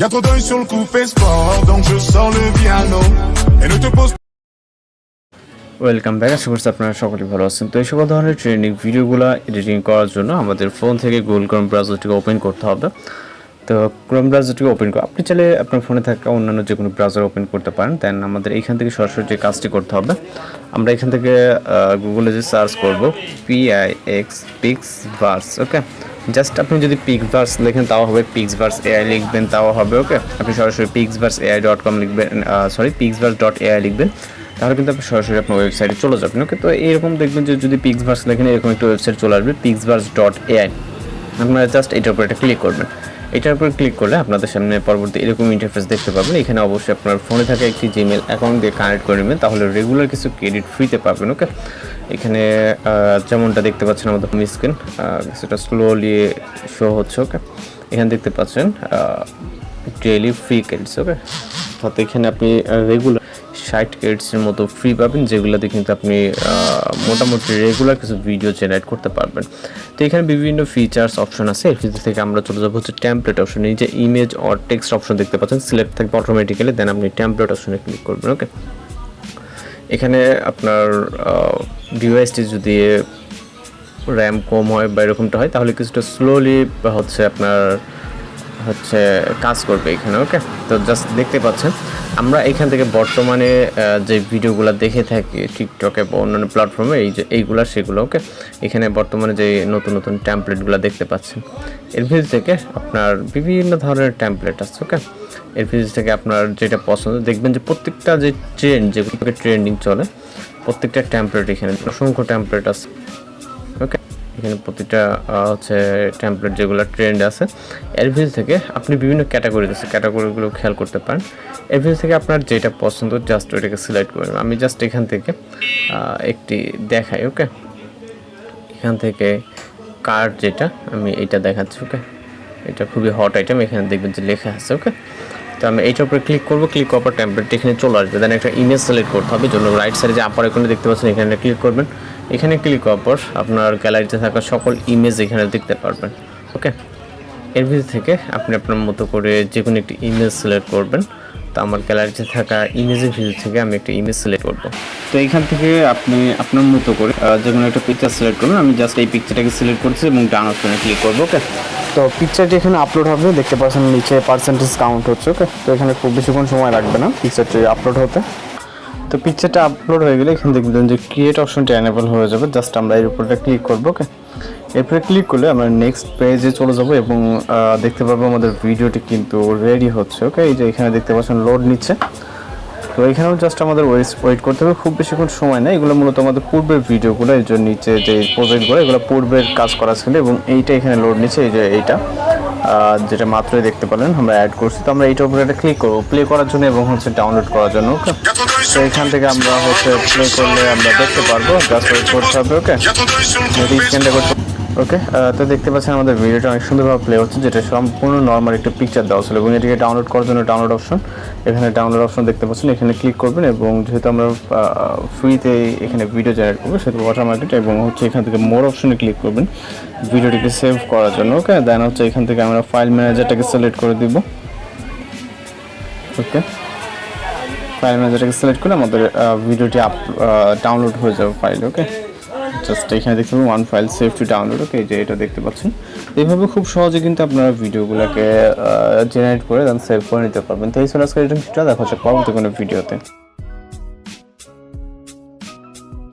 Y'a trop d'œil sur le coup, fais sport, donc je sors le piano. Et ne te pose welcome back আশা করছি আপনারা সকলে ভালো আছেন। তো এই সকল ধরনের ট্রেনিং ভিডিওগুলো এডিটিং করার জন্য আমাদের ফোন থেকে গুগল ক্রোম ব্রাউজারটিকে ওপেন করতে হবে। তো ক্রোম ব্রাউজারটিকে ওপেন করে আপনি চাইলে আপনার ফোনে থাকা অন্যান্য যে কোনো ব্রাউজার ওপেন করতে পারেন। দেন আমাদের এইখান থেকে সরাসরি যে কাজটি করতে হবে আমরা এখান থেকে গুগলে যে সার্চ করব PI X PixVerse okay just আপনি যদি পিক্স ভার্স লেখেন, তাও হবে পিক্স ভার্স এআই লিখবেন, তাও হবে ওকে আপনি সরাসরি PixVerse AI dot com লিখবেন sorry PixVerse dot AI লিখবেন, তাহলে কিন্তু আপনি সরাসরি আপনার ওয়েবসাইটে চলে যাবেন ওকে তো এরকম দেখবেন যে যদি পিক্সভার্স লেখেন, এরকম একটা ওয়েবসাইট চলে আসবে পিক্সভার্স ডট এআই আপনারা জাস্ট এটার উপর একটা ক্লিক করবেন। এটার উপর ক্লিক করলে আপনাদের সামনে পরবর্তী এরকম ইন্টারফেস দেখতে পাবেন। এখানে অবশ্যই আপনার ফোনে থাকা একটি জিমেল অ্যাকাউন্ট দিয়ে কানেক্ট করে নেবেন, তাহলে রেগুলার কিছু ক্রেডিট ফ্রিতে পাবেন ওকে এখানে যেমনটা দেখতে পাচ্ছেন আমাদের হোম স্ক্রিন কিছুটা স্লোলি শো হচ্ছে ওকে এখানে দেখতে পাচ্ছেন ডেইলি ফ্রি ক্রেডিটস ওকে অর্থাৎ এখানে আপনি রেগুলার ষাট ক্রেডিটসের মতো ফ্রি পাবেন, যেগুলোতে কিন্তু আপনি মোটামুটি রেগুলার কিছু ভিডিও জেনারেট করতে পারবেন। তো এখানে বিভিন্ন ফিচার্স অপশন আছে। ভিতর থেকে আমরা চলে যাব হচ্ছে ট্যাম্পলেট অপশন এই যে ইমেজ অর টেক্সট অপশন দেখতে পাচ্ছেন সিলেক্ট থাকবে অটোমেটিক্যালি দেন আপনি ট্যাম্পলেট অপশনে ক্লিক করবেন ওকে এখানে আপনার ডিভাইসটি যদি র্যাম কম হয় বা এরকমটা হয়, তাহলে কিছুটা স্লোলি হচ্ছে আপনার, হচ্ছে কাজ করবে এখানে ওকে তো জাস্ট দেখতে পাচ্ছেন, আমরা এখান থেকে বর্তমানে যে ভিডিওগুলো দেখে থাকি টিকটকে বা অন্যান্য প্ল্যাটফর্মে এই যে এইগুলা, সেগুলো ওকে এখানে বর্তমানে যে নতুন নতুন ট্যাম্পলেটগুলো দেখতে পাচ্ছেন, এর ভিতর থেকে আপনার বিভিন্ন ধরনের ট্যাম্পলেট আছে ওকে এর ভিতর থেকে আপনার যেটা পছন্দ, দেখবেন যে প্রত্যেকটা যে ট্রেন্ড যেগুলোকে ট্রেন্ডিং চলে প্রত্যেকটা ট্যাম্পলেট এখানে, অসংখ্য ট্যাম্পলেট আছে। ওকে এখানে প্রতিটা হচ্ছে টেমপ্লেট যেগুলো ট্রেন্ড আছে। এর ভিতর থেকে আপনি বিভিন্ন ক্যাটাগরি আছে ক্যাটাগরিগুলো খেয়াল করতে পারেন। এর ভিতর থেকে আপনার যেটা পছন্দ জাস্ট ওইটাকে সিলেক্ট করবেন আমি জাস্ট এখান থেকে একটি দেখাই ওকে এখান থেকে কার্ড যেটা, আমি এটা দেখাচ্ছি ওকে এটা খুবই হট আইটেম এখানে দেখবেন যে লেখা আছে ওকে তো আমি এইটার উপরে ক্লিক করব ক্লিক করার টেমপ্লেট এখানে চলে আসবে। দেন একটা ইমেজ সিলেক্ট করতে হবে জন্য রাইট সাইডে যে আপার এখানে দেখতে পাচ্ছেন, এখানে ক্লিক করবেন। এখানে ক্লিক করার পর আপনার গ্যালারিতে থাকা সকল ইমেজ এখানে দেখতে পারবেন ওকে এর ভিতর থেকে আপনি আপনার মতো করে যে কোনো একটি ইমেজ সিলেক্ট করবেন। তো আমার গ্যালারিতে থাকা ইমেজের ভিতর থেকে আমি একটা ইমেজ সিলেক্ট করব। তো এখান থেকে আপনি আপনার মতো করে যে কোনো একটা পিকচার সিলেক্ট করুন। আমি জাস্ট এই পিকচারটাকে সিলেক্ট করছি এবং ডান অপশনে ক্লিক করব ওকে তো পিকচারটি এখানে আপলোড হবে, দেখতে পাচ্ছেন নিচে পার্সেন্টেজ কাউন্ট হচ্ছে ওকে তো এখানে খুব বেশিক্ষণ সময় লাগবে না পিকচারটি আপলোড হতে। তো পিকচারটা আপলোড হয়ে গেলে এখানে দেখবেন যে ক্রিয়েট অপশনটি অ্যানেবল হয়ে যাবে জাস্ট আমরা এর উপরে ক্লিক করব ওকে এরপরে ক্লিক করলে আমরা নেক্সট পেজে চলে যাব এবং দেখতে পারব আমাদের ভিডিওটি কিন্তু রেডি হচ্ছে ওকে এই যে এখানে দেখতে পাচ্ছেন লোড নিচ্ছে। তো এখানেও জাস্ট আমাদের ওয়েট ওয়েট করতে হবে। খুব বেশিক্ষণ সময় নেই। এগুলো মূলত আমাদের পূর্বের ভিডিওগুলো, এই যে নিচে যে প্রজেক্টগুলো এগুলো পূর্বের কাজ করা ছিল এবং এইটা এখানে লোড নিচ্ছে, এই যে এইটা। যেটা মাত্রই দেখতে পেলেন, আমরা অ্যাড করছি। তো আমরা এইটার উপরে একটা ক্লিক করব। প্লে করার জন্য এবং হচ্ছে ডাউনলোড করার জন্য ওকে তো এখান থেকে আমরা হচ্ছে প্লে করলে আমরা দেখতে পারব। জাস্ট ওয়েট করতে হবে ওকে যদি স্ক্যানটা. করতে ওকে তো দেখতে পাচ্ছেন আমাদের ভিডিওটা অনেক সুন্দরভাবে প্লে হচ্ছে, যেটা সম্পূর্ণ নর্মাল একটা পিকচার দেওয়া ছিল এবং এটিকে ডাউনলোড করার জন্য ডাউনলোড অপশন এখানে ডাউনলোড অপশন দেখতে পাচ্ছেন, এখানে ক্লিক করবেন এবং যেহেতু আমরা ফ্রিতে এখানে ভিডিও জেনারেট করব, সেহেতু মার্কেট এবং হচ্ছে এখান থেকে মোর অপশনে ক্লিক করবেন ভিডিওটিকে সেভ করার জন্য ওকে দেন হচ্ছে এখান থেকে আমরা ফাইল ম্যানেজারটাকে সিলেক্ট করে দিব ওকে ফাইল ম্যানেজারটাকে সিলেক্ট করে আমাদের ভিডিওটি আপ ডাউনলোড হয়ে যাবে ফাইল ওকে জাস্ট এখানে দেখতে পাবেন one file save to download okay যে এটা দেখতে পাচ্ছেন। এইভাবে খুব সহজে কিন্তু আপনারা ভিডিওগুলোকে জেনারেট করে দেন সেভ করে নিতে পারবেন। তো এই সরাসরি এটা দেখা হচ্ছে পরবর্তী কোনো ভিডিওতে